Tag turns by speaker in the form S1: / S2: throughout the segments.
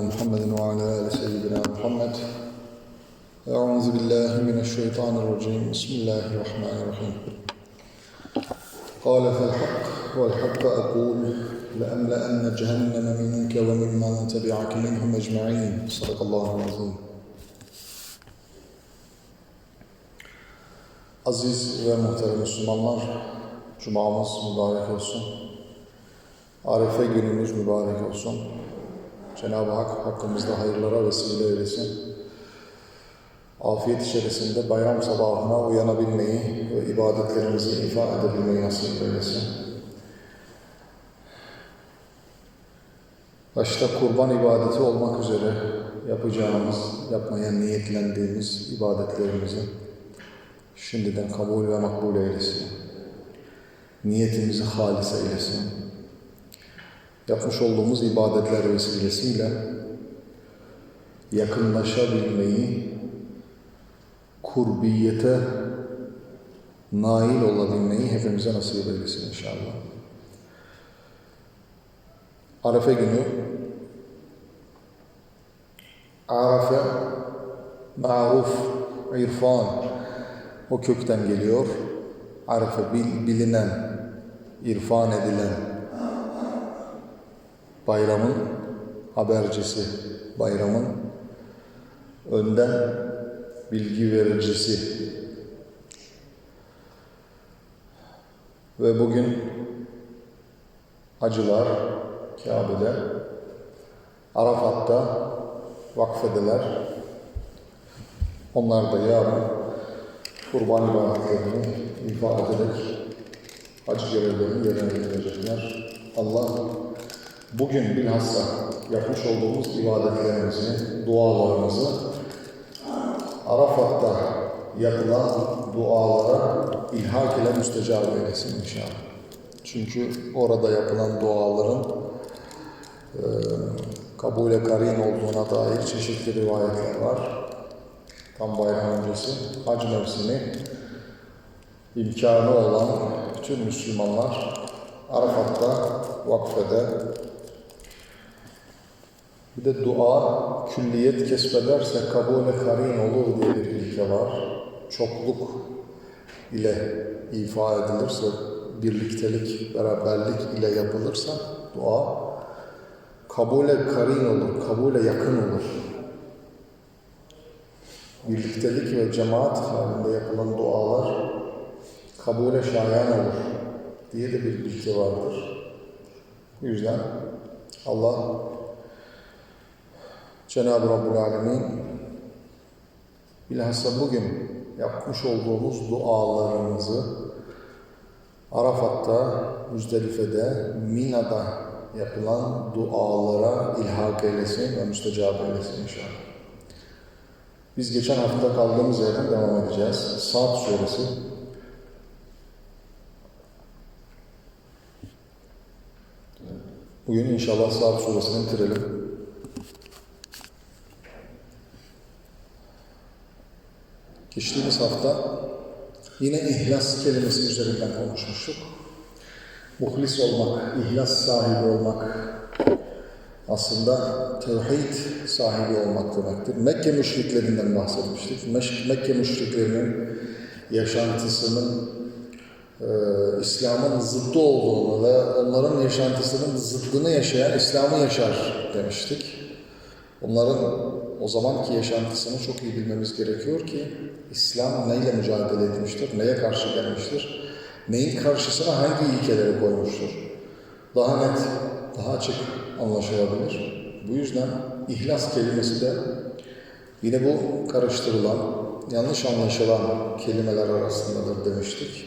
S1: محمد وعلى آل سيدنا محمد. أعوذ بالله من الشيطان الرجيم. بسم الله الرحمن الرحيم. قال فالحق والحق أقول لأملأن جهنم منك وممن تبعك منهم أجمعين. صدق الله العظيم. Aziz ve muhterem Müslümanlar, Cumamız mübarek olsun. Arife günümüz mübarek olsun. Cenab-ı Hak hakkımızda hayırlara vesile eylesin. Afiyet içerisinde bayram sabahına uyanabilmeyi ve ibadetlerimizi ifa edebilmeyi nasip eylesin. Başta kurban ibadeti olmak üzere yapacağımız, yapmaya niyetlendiğimiz ibadetlerimizi şimdiden kabul ve makbul eylesin. Niyetimizi halis eylesin. Yapmış olduğumuz ibadetler vesilesiyle yakınlaşabilmeyi, kurbiyete nail olabilmeyi hepimize nasip eylesin inşallah. Arefe günü Arafe maruf, irfan o kökten geliyor. Arefe bil, bilinen, irfan edilen bayramın habercisi, bayramın önden bilgi vericisi. Ve bugün hacılar Kabe'de, Arafat'ta vakfedeler. Onlar da yarın kurban ibadetlerini ifade ederek hac görevlerini yerine getirecekler. Allah bugün bilhassa yapmış olduğumuz ibadetlerimizi, dualarımızı Arafat'ta yapılan dualara ilhak ile müstecab eylesin inşallah. Çünkü orada yapılan duaların e, kabule karin olduğuna dair çeşitli rivayetler var. Tam bayram öncesi hac mevsimi imkanı olan bütün Müslümanlar Arafat'ta vakfede bir de dua külliyet kesbederse kabule karin olur diye bir ilke var. Çokluk ile ifa edilirse, birliktelik, beraberlik ile yapılırsa dua kabule karin olur, kabule yakın olur. Birliktelik ve cemaat halinde yapılan dualar kabule şayan olur diye de bir ilke vardır. Bu yüzden Allah Cenab-ı Rabbul Alemin bilhassa bugün yapmış olduğumuz dualarımızı Arafat'ta, Müzdelife'de, Mina'da yapılan dualara ilhak eylesin ve müstecab eylesin inşallah. Biz geçen hafta kaldığımız yerden devam edeceğiz. Saat suresi Bugün inşallah Saat suresini bitirelim. Geçtiğimiz hafta yine ihlas kelimesi üzerinden konuşmuştuk. Muhlis olmak, ihlas sahibi olmak aslında tevhid sahibi olmak demektir. Mekke müşriklerinden bahsetmiştik. Mekke müşriklerinin yaşantısının e, İslam'ın zıddı olduğunu ve onların yaşantısının zıddını yaşayan İslam'ı yaşar demiştik. Onların o zamanki yaşantısını çok iyi bilmemiz gerekiyor ki İslam neyle mücadele etmiştir, neye karşı gelmiştir, neyin karşısına hangi ilkeleri koymuştur. Daha net, daha açık anlaşılabilir. Bu yüzden ihlas kelimesi de yine bu karıştırılan, yanlış anlaşılan kelimeler arasındadır demiştik.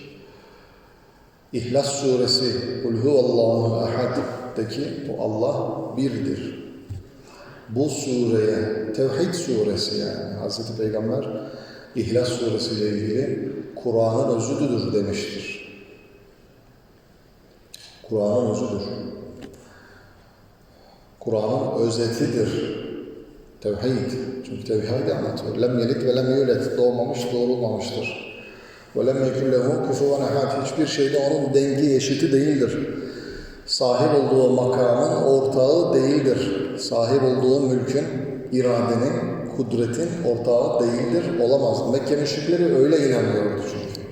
S1: İhlas suresi Kul huvallahu ehad'deki bu Allah birdir. Bu sureye, Tevhid suresi yani Hz. Peygamber İhlas suresi ile ilgili Kur'an'ın özüdür demiştir. Kur'an'ın özüdür. Kur'an'ın özetidir. Tevhid. Çünkü tevhidi anlatıyor. Lem yelit ve lem yulet. Doğmamış, doğrulmamıştır. Ve lem yekun lehu kufuven ahad. Hiçbir şeyde onun dengi, eşiti değildir. Sahip olduğu makamın ortağı değildir. Sahip olduğu mülkün, iradenin, kudretin ortağı değildir, olamaz. Mekke müşrikleri öyle inanıyordu çünkü.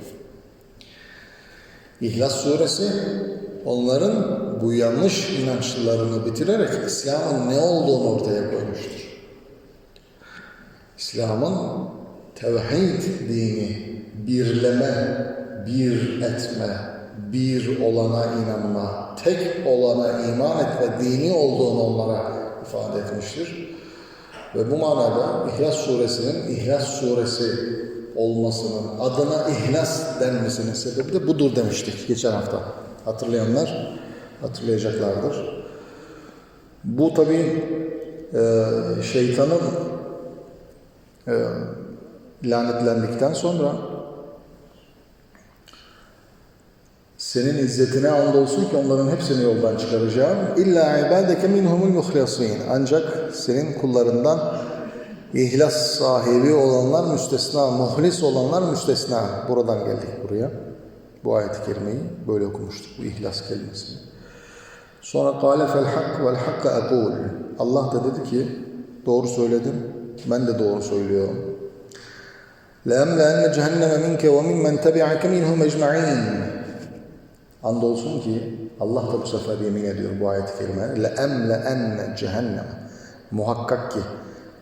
S1: İhlas suresi onların bu yanlış inançlarını bitirerek İslam'ın ne olduğunu ortaya koymuştur. İslam'ın tevhid dini, birleme, bir etme, bir olana inanma, tek olana iman etme dini olduğunu onlara ifade etmiştir. Ve bu manada İhlas suresinin İhlas suresi olmasının, adına İhlas denmesinin sebebi de budur demiştik geçen hafta. Hatırlayanlar hatırlayacaklardır. Bu tabi şeytanın e, lanetlendikten sonra senin izzetine andolsun ki onların hepsini yoldan çıkaracağım. İlla ibadeke minhumul muhlasin. Ancak senin kullarından ihlas sahibi olanlar müstesna, muhlis olanlar müstesna. Buradan geldik buraya. Bu ayet-i kerimeyi böyle okumuştuk bu ihlas kelimesini. Sonra kâle fel hak vel hakka ekûl. Allah da dedi ki doğru söyledim. Ben de doğru söylüyorum. لَاَمْلَاَنَّ جَهَنَّمَ مِنْكَ وَمِمَّنْ تَبِعَكَ مِنْهُمْ اَجْمَعِينَ Andolsun ki Allah da bu sefer yemin ediyor bu ayet-i kerime. Le enne cehennem. Muhakkak ki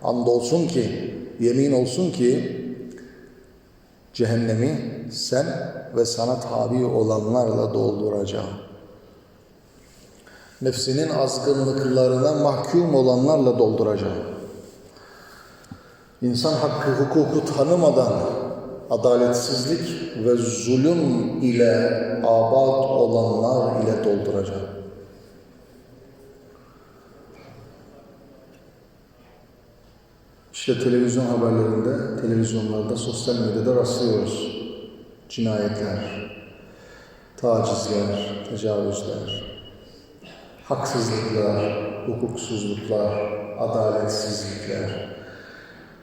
S1: andolsun ki yemin olsun ki cehennemi sen ve sana tabi olanlarla dolduracağım. Nefsinin azgınlıklarına mahkum olanlarla dolduracağım. İnsan hakkı, hukuku tanımadan adaletsizlik ve zulüm ile abat olanlar ile dolduracağım. İşte televizyon haberlerinde, televizyonlarda, sosyal medyada rastlıyoruz. Cinayetler, tacizler, tecavüzler, haksızlıklar, hukuksuzluklar, adaletsizlikler,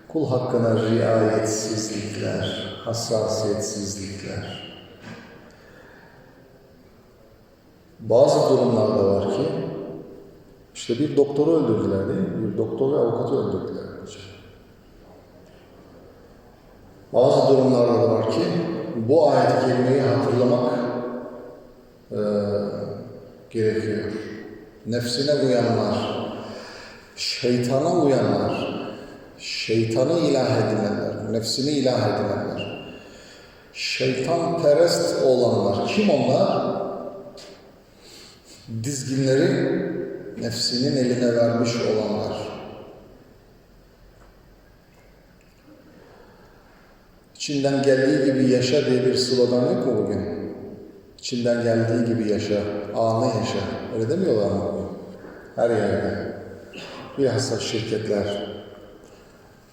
S1: kul hakkına riayetsizlikler, hassasiyetsizlikler. Bazı durumlarda var ki, işte bir doktoru öldürdüler değil mi? Bir doktor ve avukatı öldürdüler. Bazı durumlarda da var ki, bu ayet-i hatırlamak e, gerekiyor. Nefsine uyanlar, şeytana uyanlar, şeytanı ilah edinenler, nefsini ilah edinenler, şeytan perest olanlar. Kim onlar? Dizginleri nefsinin eline vermiş olanlar. İçinden geldiği gibi yaşa diye bir slogan yok mu bugün? İçinden geldiği gibi yaşa, anı yaşa. Öyle demiyorlar mı? Her yerde. Bilhassa şirketler,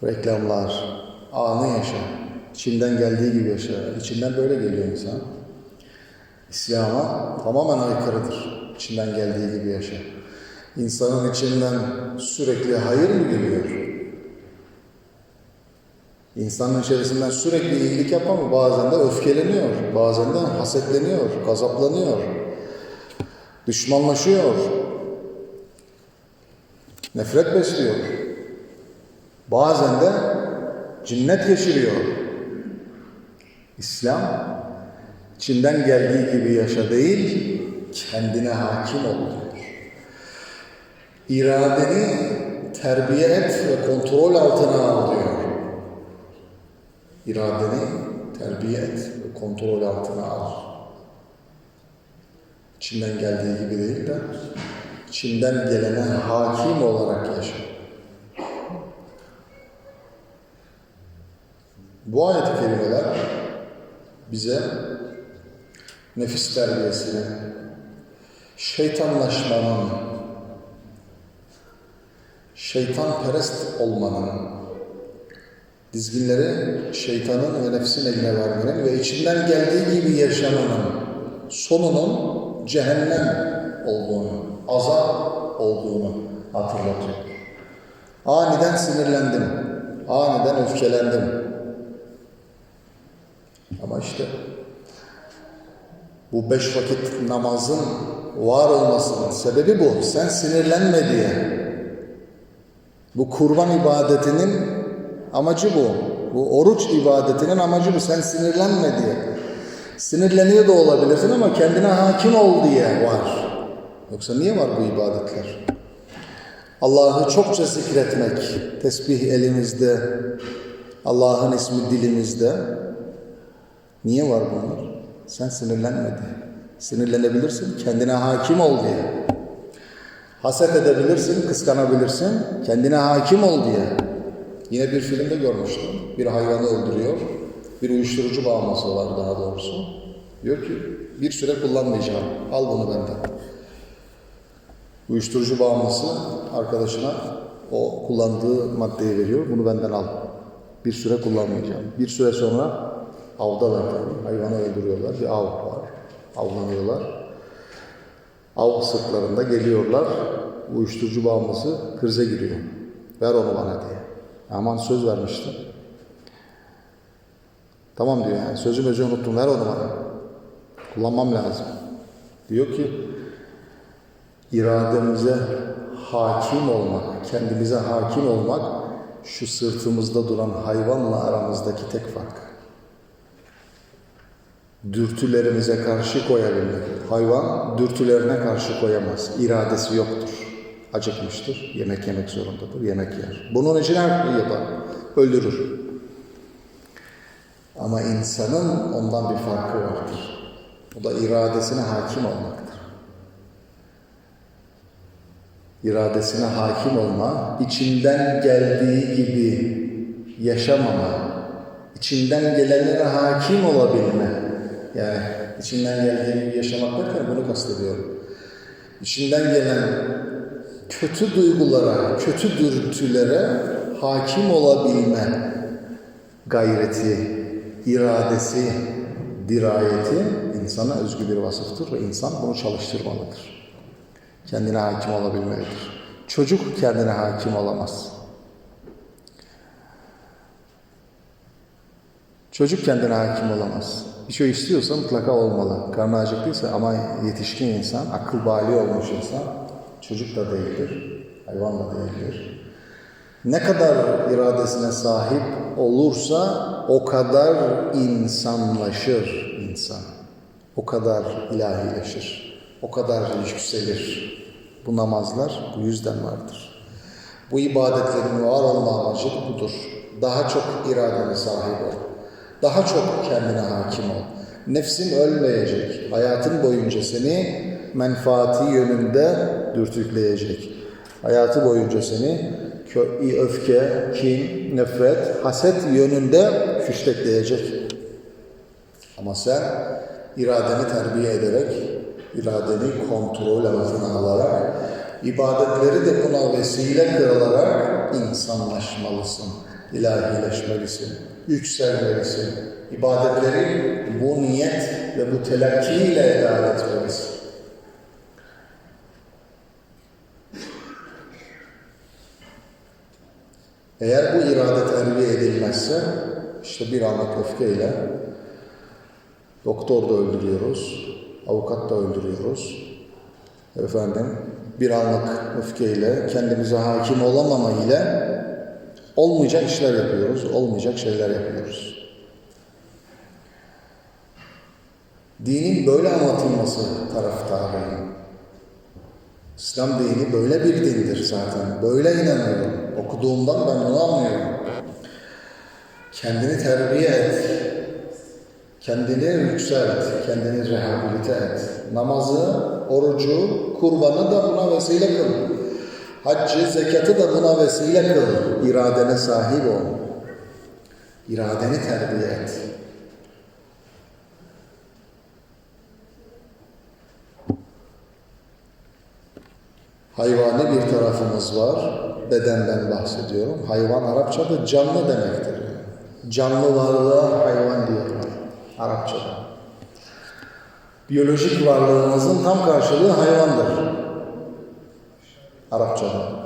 S1: reklamlar, anı yaşa. İçinden geldiği gibi yaşa. İçinden böyle geliyor insan. İslam'a tamamen aykırıdır. İçinden geldiği gibi yaşa. İnsanın içinden sürekli hayır mı geliyor? İnsanın içerisinden sürekli iyilik yapar mı? Bazen de öfkeleniyor, bazen de hasetleniyor, gazaplanıyor, düşmanlaşıyor, nefret besliyor. Bazen de cinnet geçiriyor. İslam içinden geldiği gibi yaşa değil, kendine hakim ol diyor. İradeni terbiye et ve kontrol altına al diyor. İradeni terbiye et ve kontrol altına al. İçinden geldiği gibi değil de içinden gelene hakim olarak yaşa. Bu ayet-i kerimeler bize nefis terbiyesini, şeytanlaşmanın, şeytanperest olmanın, dizginleri şeytanın ve nefsin eline vermenin ve içinden geldiği gibi yaşamanın sonunun cehennem olduğunu, azap olduğunu hatırlatıyor. Aniden sinirlendim, aniden öfkelendim. Ama işte bu beş vakit namazın var olmasının sebebi bu. Sen sinirlenme diye. Bu kurban ibadetinin amacı bu. Bu oruç ibadetinin amacı bu. Sen sinirlenme diye. Sinirleniyor da olabilirsin ama kendine hakim ol diye var. Yoksa niye var bu ibadetler? Allah'ı çokça zikretmek, tesbih elimizde, Allah'ın ismi dilimizde. Niye var bunlar? Sen sinirlenme diye. Sinirlenebilirsin, kendine hakim ol diye. Haset edebilirsin, kıskanabilirsin, kendine hakim ol diye. Yine bir filmde görmüştüm. Bir hayvanı öldürüyor. Bir uyuşturucu bağımlısı var daha doğrusu. Diyor ki bir süre kullanmayacağım. Al bunu benden. Uyuşturucu bağımlısı arkadaşına o kullandığı maddeyi veriyor. Bunu benden al. Bir süre kullanmayacağım. Bir süre sonra avdalar tabii. Hayvanı öldürüyorlar. Bir av var. Avlanıyorlar. Av sırtlarında geliyorlar. Uyuşturucu bağımlısı krize giriyor. Ver onu bana diye. Aman söz vermiştim. Tamam diyor yani. Sözü mözü unuttum. Ver onu bana. Kullanmam lazım. Diyor ki irademize hakim olmak, kendimize hakim olmak şu sırtımızda duran hayvanla aramızdaki tek fark. Dürtülerimize karşı koyabilmek. Hayvan dürtülerine karşı koyamaz. İradesi yoktur. Acıkmıştır. Yemek yemek zorundadır. Yemek yer. Bunun için her şeyi yapar. Öldürür. Ama insanın ondan bir farkı vardır. O da iradesine hakim olmaktır. iradesine hakim olma, içinden geldiği gibi yaşamama, içinden gelenlere hakim olabilme. Yani içinden geldiği gibi yaşamak derken bunu kastediyorum. İçinden gelen kötü duygulara, kötü dürtülere hakim olabilme gayreti, iradesi, dirayeti insana özgü bir vasıftır ve insan bunu çalıştırmalıdır kendine hakim olabilmelidir. Çocuk kendine hakim olamaz. Çocuk kendine hakim olamaz. Bir şey istiyorsa mutlaka olmalı. Karnı acıktıysa ama yetişkin insan, akıl bali olmuş insan, çocuk da değildir, hayvan da değildir. Ne kadar iradesine sahip olursa o kadar insanlaşır insan. O kadar ilahileşir. O kadar yükselir. Bu namazlar bu yüzden vardır. Bu ibadetlerin var olma amacı budur. Daha çok iradene sahip ol. Daha çok kendine hakim ol. Nefsin ölmeyecek. Hayatın boyunca seni menfaati yönünde dürtükleyecek. Hayatı boyunca seni öfke, kin, nefret, haset yönünde fiştekleyecek. Ama sen iradeni terbiye ederek iradeni kontrol altına alarak, ibadetleri de buna vesile kılarak insanlaşmalısın, ilahileşmelisin, yükselmelisin. İbadetleri bu niyet ve bu telakkiyle eda etmelisin. Eğer bu irade terbiye edilmezse, işte bir anlık öfkeyle doktor da öldürüyoruz, avukat da öldürüyoruz. Efendim bir anlık öfkeyle, kendimize hakim olamama ile olmayacak işler yapıyoruz, olmayacak şeyler yapıyoruz. Dinin böyle anlatılması taraftarıyım. İslam dini böyle bir dindir zaten. Böyle inanıyorum. Okuduğumdan ben onu anlıyorum. Kendini terbiye et. Kendini yükselt, kendini rehabilite et. Namazı, orucu, kurbanı da buna vesile kıl. Haccı, zekatı da buna vesile kıl. İradene sahip ol. İradeni terbiye et. Hayvani bir tarafımız var. Bedenden bahsediyorum. Hayvan Arapçada canlı demektir. Canlı varlığa hayvan diyorlar. Arapçada. Biyolojik varlığımızın tam karşılığı hayvandır. Arapçada.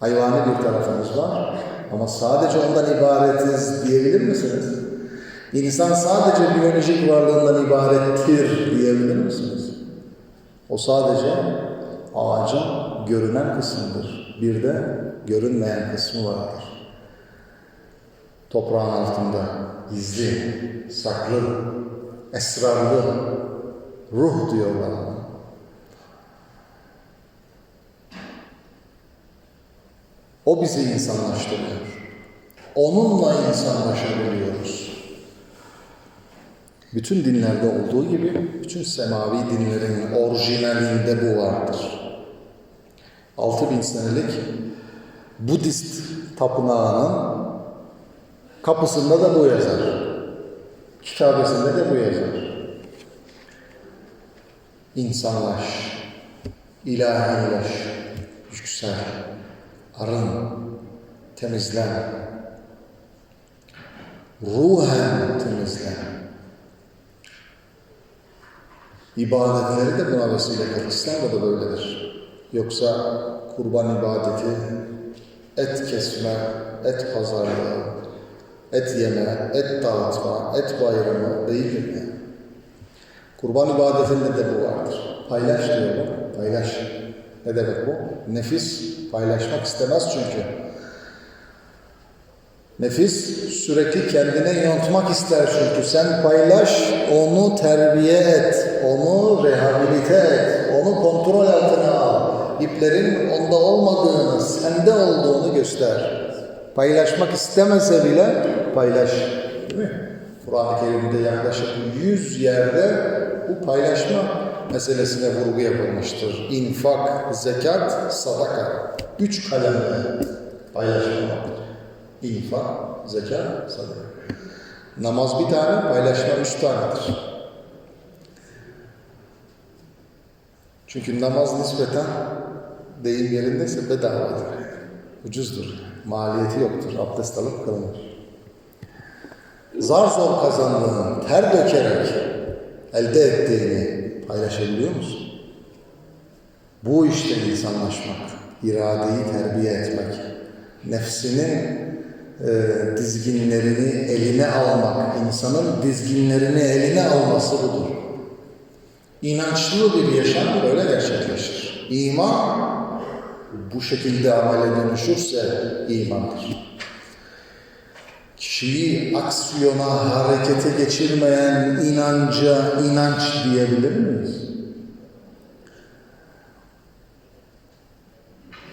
S1: Hayvani bir tarafımız var ama sadece ondan ibaretiz diyebilir misiniz? İnsan sadece biyolojik varlığından ibarettir diyebilir misiniz? O sadece ağacın görünen kısmıdır. Bir de görünmeyen kısmı vardır. Toprağın altında gizli, saklı, esrarlı ruh diyorlar. ona. O bizi insanlaştırıyor. Onunla insanlaşabiliyoruz. Bütün dinlerde olduğu gibi bütün semavi dinlerin orijinalinde bu vardır. 6000 senelik Budist tapınağının kapısında da bu yazar. Kitabesinde de bu yazar. İnsanlaş, ilahileş, yüksel, arın, temizlen, ruhen temizlen. İbadetleri de buna vesile kıl. İslam'da da böyledir. Yoksa kurban ibadeti, et kesme, et pazarlığı, et yeme, et dağıtma, et bayramı değildir yani. Kurban ibadetinde de bu vardır. Paylaş diyor bu. Paylaş. Ne demek bu? Nefis paylaşmak istemez çünkü. Nefis sürekli kendine yontmak ister çünkü. Sen paylaş, onu terbiye et, onu rehabilite et, onu kontrol altına al. İplerin onda olmadığını, sende olduğunu göster. Paylaşmak istemese bile paylaş. Değil mi? Kur'an-ı Kerim'de yaklaşık 100 yerde bu paylaşma meselesine vurgu yapılmıştır. İnfak, zekat, sadaka. Üç kalemle paylaşma vardır. İnfak, zekat, sadaka. Namaz bir tane, paylaşma üç tanedir. Çünkü namaz nispeten deyim yerindeyse bedavadır. Ucuzdur. Maliyeti yoktur. Abdest alıp kılınır. Zar zor kazandığın, ter dökerek elde ettiğini paylaşabiliyor musun? Bu işte insanlaşmak, iradeyi terbiye etmek, nefsinin e, dizginlerini eline almak, insanın dizginlerini eline alması budur. İnançlı bir yaşam böyle gerçekleşir. İman bu şekilde amele dönüşürse imandır. Kişiyi aksiyona, harekete geçirmeyen inanca inanç diyebilir miyiz?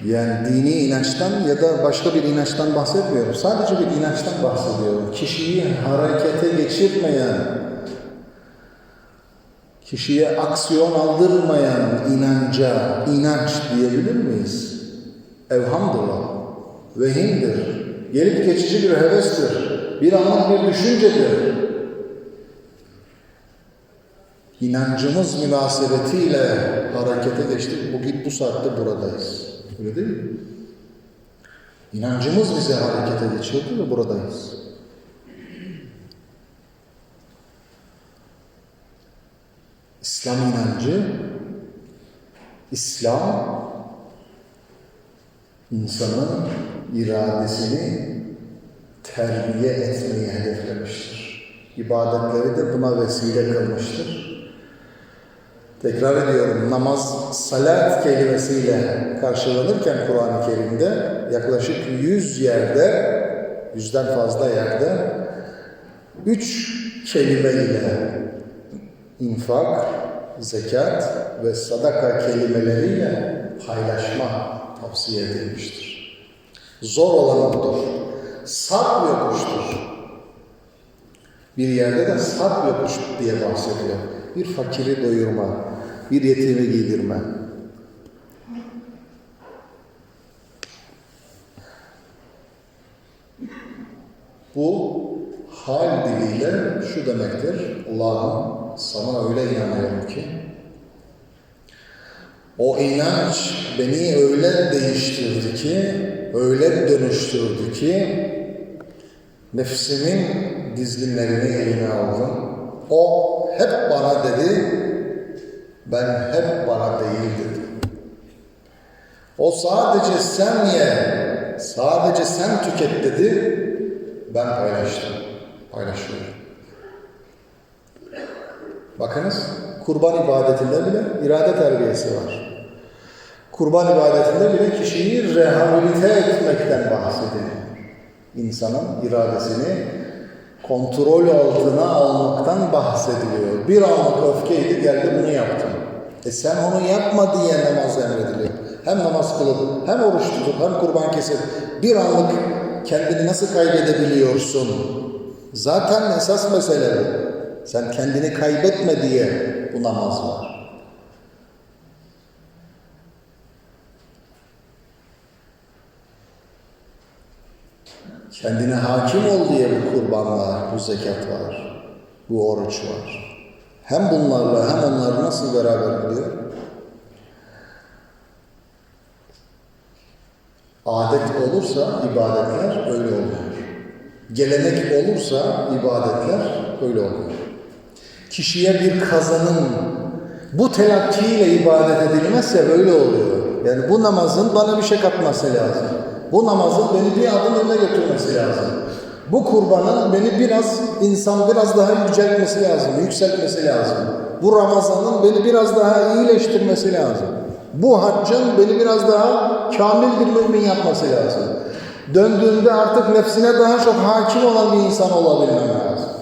S1: Yani dini inançtan ya da başka bir inançtan bahsetmiyorum. Sadece bir inançtan bahsediyorum. Kişiyi harekete geçirmeyen, kişiye aksiyon aldırmayan inanca inanç diyebilir miyiz? Evhamdır o. Vehimdir. Gelip geçici bir hevestir. Bir anlık bir düşüncedir. İnancımız münasebetiyle harekete geçtik. Bugün bu saatte buradayız. Öyle değil mi? İnancımız bizi harekete geçirdi ve buradayız. İslam inancı, İslam insanın iradesini terbiye etmeyi hedeflemiştir. İbadetleri de buna vesile kılmıştır. Tekrar ediyorum, namaz salat kelimesiyle karşılanırken Kur'an-ı Kerim'de yaklaşık yüz yerde, yüzden fazla yerde üç kelimeyle infak, zekat ve sadaka kelimeleriyle paylaşma tavsiye edilmiştir. Zor olan budur. Sarp yokuştur. Bir yerde de sarp yokuş diye bahsediyor. Bir fakiri doyurma, bir yetimi giydirme. Bu hal diliyle şu demektir. Allah'ım sana öyle inanıyorum ki o inanç beni öyle değiştirdi ki, öyle dönüştürdü ki nefsimin dizginlerini eline aldım. O hep bana dedi, ben hep bana değil dedim. O sadece sen ye, sadece sen tüket dedi, ben paylaştım, paylaşıyorum. Bakınız, kurban ibadetinde bile irade terbiyesi var. Kurban ibadetinde bile kişiyi rehabilite etmekten bahsediliyor. İnsanın iradesini kontrol altına almaktan bahsediliyor. Bir anlık öfkeydi geldi bunu yaptım. E sen onu yapma diye namaz emrediliyor. Hem namaz kılıp, hem oruç tutup, hem kurban kesip bir anlık kendini nasıl kaybedebiliyorsun? Zaten esas mesele bu. Sen kendini kaybetme diye bu namaz var. Kendine hakim ol diye bu kurban var, bu zekat var, bu oruç var. Hem bunlarla hem onları nasıl beraber gidiyor? Adet olursa ibadetler öyle oluyor. Gelenek olursa ibadetler öyle oluyor. Kişiye bir kazanım bu telakkiyle ibadet edilmezse böyle oluyor. Yani bu namazın bana bir şey katması lazım. Bu namazın beni bir adım önüne götürmesi lazım. Bu kurbanın beni biraz, insan biraz daha yüceltmesi lazım, yükseltmesi lazım. Bu Ramazan'ın beni biraz daha iyileştirmesi lazım. Bu haccın beni biraz daha kamil bir mümin yapması lazım. Döndüğümde artık nefsine daha çok hakim olan bir insan olabilmem lazım.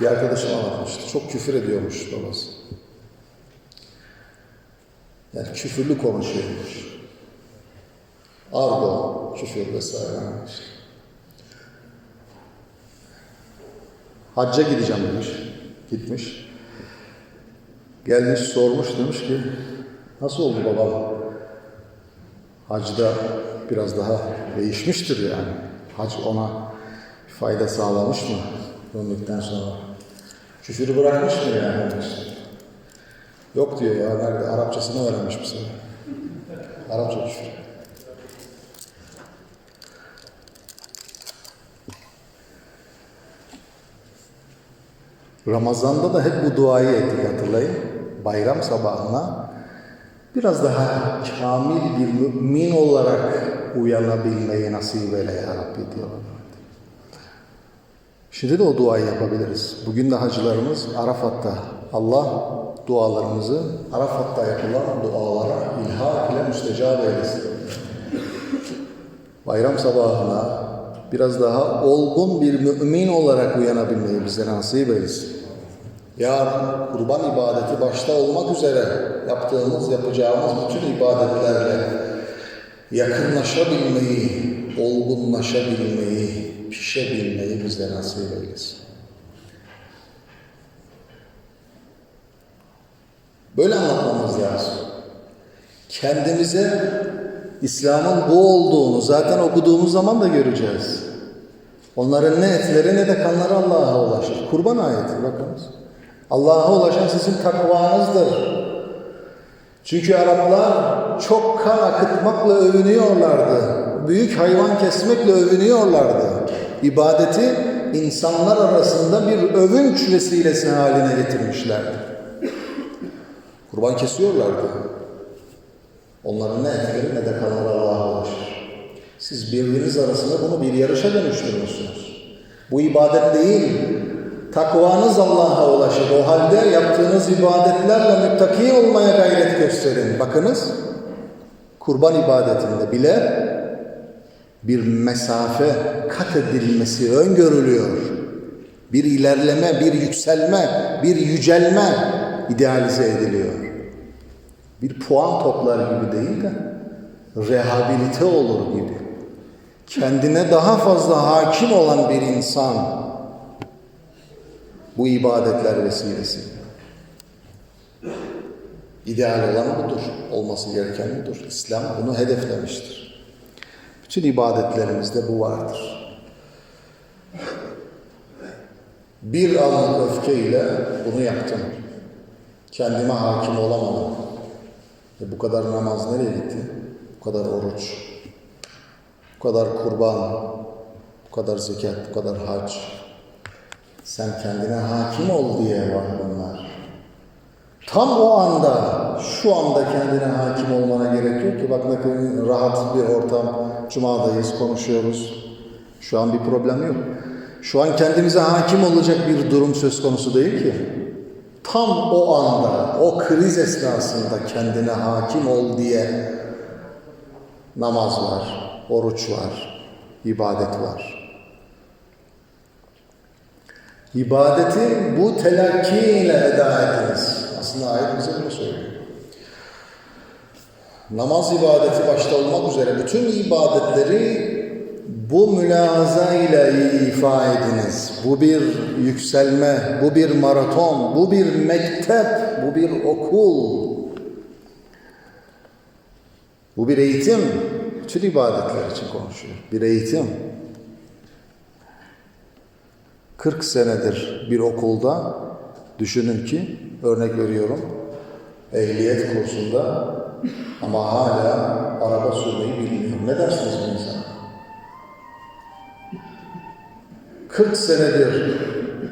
S1: Bir arkadaşım anlatmıştı. Çok küfür ediyormuş babası. Yani küfürlü konuşuyormuş. Argo, küfür vesaire. Hacca gideceğim demiş. Gitmiş. Gelmiş sormuş demiş ki nasıl oldu babam? Hacda biraz daha değişmiştir yani. Hac ona fayda sağlamış mı döndükten sonra? Küfürü bırakmış mı yani? Yok diyor ya nerede? Arapçasını öğrenmiş bu sefer. Arapça küfür. Ramazan'da da hep bu duayı ettik hatırlayın. Bayram sabahına biraz daha kamil bir mümin olarak uyanabilmeyi nasip eyle ya Rabbi diyorlar. Şimdi de o duayı yapabiliriz. Bugün de hacılarımız Arafat'ta. Allah dualarımızı Arafat'ta yapılan dualara ilhak ile müstecab eylesin. Bayram sabahına biraz daha olgun bir mümin olarak uyanabilmeyi bize nasip eylesin. Yarın kurban ibadeti başta olmak üzere yaptığımız, yapacağımız bütün ibadetlerle yakınlaşabilmeyi, olgunlaşabilmeyi, pişebilmeyi bize nasip eylesin. Böyle anlatmamız lazım. Kendimize İslam'ın bu olduğunu zaten okuduğumuz zaman da göreceğiz. Onların ne etleri ne de kanları Allah'a ulaşır. Kurban ayeti bakınız. Allah'a ulaşan sizin takvanızdır. Çünkü Araplar çok kan akıtmakla övünüyorlardı. Büyük hayvan kesmekle övünüyorlardı. İbadeti insanlar arasında bir övünç vesilesi haline getirmişlerdi. Kurban kesiyorlardı. Onların ne etleri ne de kanları Allah'a ulaşır. Siz birbiriniz arasında bunu bir yarışa dönüştürmüşsünüz. Bu ibadet değil, takvanız Allah'a ulaşır. O halde yaptığınız ibadetlerle müttaki olmaya gayret gösterin. Bakınız, kurban ibadetinde bile bir mesafe kat edilmesi öngörülüyor. Bir ilerleme, bir yükselme, bir yücelme idealize ediliyor. Bir puan toplar gibi değil de rehabilite olur gibi. Kendine daha fazla hakim olan bir insan bu ibadetler vesilesi. İdeal olan budur. Olması gereken budur. İslam bunu hedeflemiştir. Bütün ibadetlerimizde bu vardır. Bir anlık öfkeyle bunu yaptım. Kendime hakim olamadım. E bu kadar namaz nereye gitti? Bu kadar oruç, bu kadar kurban, bu kadar zekat, bu kadar hac. Sen kendine hakim ol diye var bunlar. Tam o anda, şu anda kendine hakim olmana gerek yok ki. Bak ne rahat bir ortam. Cuma'dayız, konuşuyoruz. Şu an bir problem yok. Şu an kendimize hakim olacak bir durum söz konusu değil ki. tam o anda, o kriz esnasında kendine hakim ol diye namaz var, oruç var, ibadet var. İbadeti bu telakki ile eda ediniz. Aslında ayet bize bunu söylüyor. Namaz ibadeti başta olmak üzere bütün ibadetleri bu mülahaza ile ifa ediniz. Bu bir yükselme, bu bir maraton, bu bir mektep, bu bir okul. Bu bir eğitim. Bütün ibadetler için konuşuyor. Bir eğitim. 40 senedir bir okulda düşünün ki örnek veriyorum ehliyet kursunda ama hala araba sürmeyi bilmiyor. Ne dersiniz bu insan? 40 senedir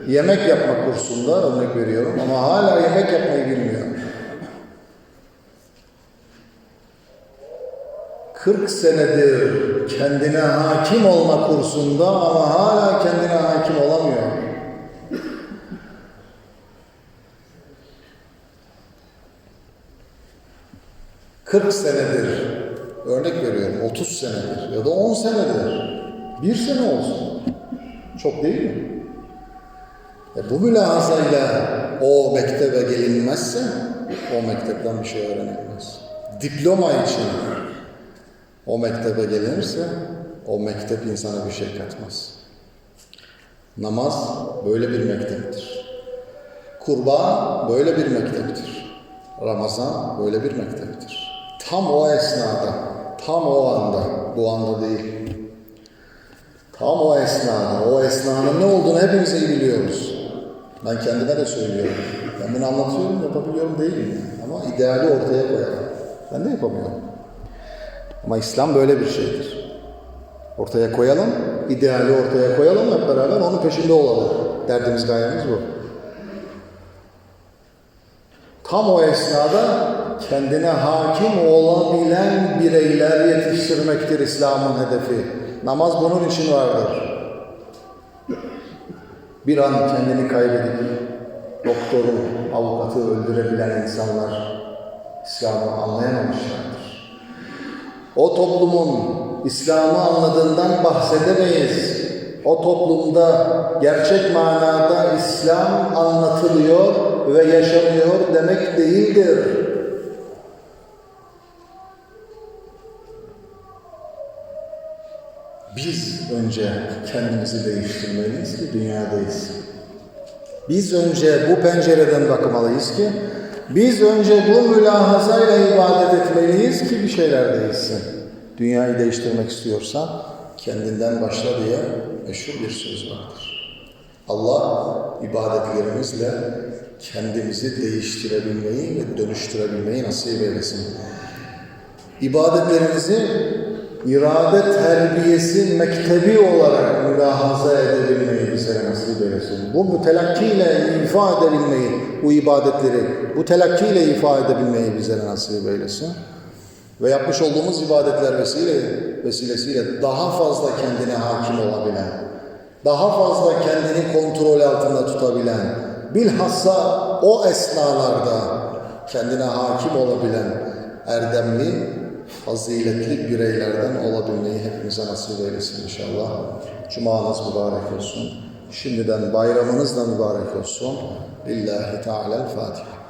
S1: yemek yapma kursunda örnek veriyorum ama hala yemek yapmayı bilmiyor. 40 senedir kendine hakim olma kursunda ama hala kendine hakim olamıyor. ...40 senedir, örnek veriyorum 30 senedir ya da 10 senedir, bir sene olsun. Çok değil mi? E bu mülahazayla o mektebe gelinmezse o mektepten bir şey öğrenilmez. Diploma için o mektebe gelinirse o mektep insana bir şey katmaz. Namaz böyle bir mekteptir. Kurban böyle bir mekteptir. Ramazan böyle bir mekteptir. Tam o esnada, tam o anda, bu anda değil. Tam o esnada, o esnanın ne olduğunu hepimiz iyi biliyoruz. Ben kendime de söylüyorum. Ben bunu anlatıyorum, yapabiliyorum değilim. Ama ideali ortaya koyalım. Ben de yapamıyorum. Ama İslam böyle bir şeydir. Ortaya koyalım, ideali ortaya koyalım hep beraber onun peşinde olalım. Derdimiz gayemiz bu. Tam o esnada kendine hakim olabilen bireyler yetiştirmektir İslam'ın hedefi. Namaz bunun için vardır. Bir an kendini kaybedip doktoru, avukatı öldürebilen insanlar İslam'ı anlayamamışlardır. O toplumun İslam'ı anladığından bahsedemeyiz. O toplumda gerçek manada İslam anlatılıyor ve yaşanıyor demek değildir. Biz önce kendimizi değiştirmeliyiz ki dünyadayız. Biz önce bu pencereden bakmalıyız ki biz önce bu mülahazayla ibadet etmeliyiz ki bir şeyler değişsin. Dünyayı değiştirmek istiyorsan kendinden başla diye meşhur bir söz vardır. Allah ibadetlerimizle kendimizi değiştirebilmeyi ve dönüştürebilmeyi nasip eylesin. İbadetlerimizi irade terbiyesi mektebi olarak mülahaza edebilmeyi bize nasip eylesin. Bu mütelakkiyle ifa edebilmeyi, bu ibadetleri, bu telakkiyle ifa edebilmeyi bize nasip eylesin. Ve yapmış olduğumuz ibadetler vesile, vesilesiyle daha fazla kendine hakim olabilen, daha fazla kendini kontrol altında tutabilen, bilhassa o esnalarda kendine hakim olabilen erdemli, faziletli bireylerden olabilmeyi hepimize nasip eylesin inşallah. Cumanız mübarek olsun. Şimdiden bayramınız da mübarek olsun. Lillahi Teala'l-Fatiha.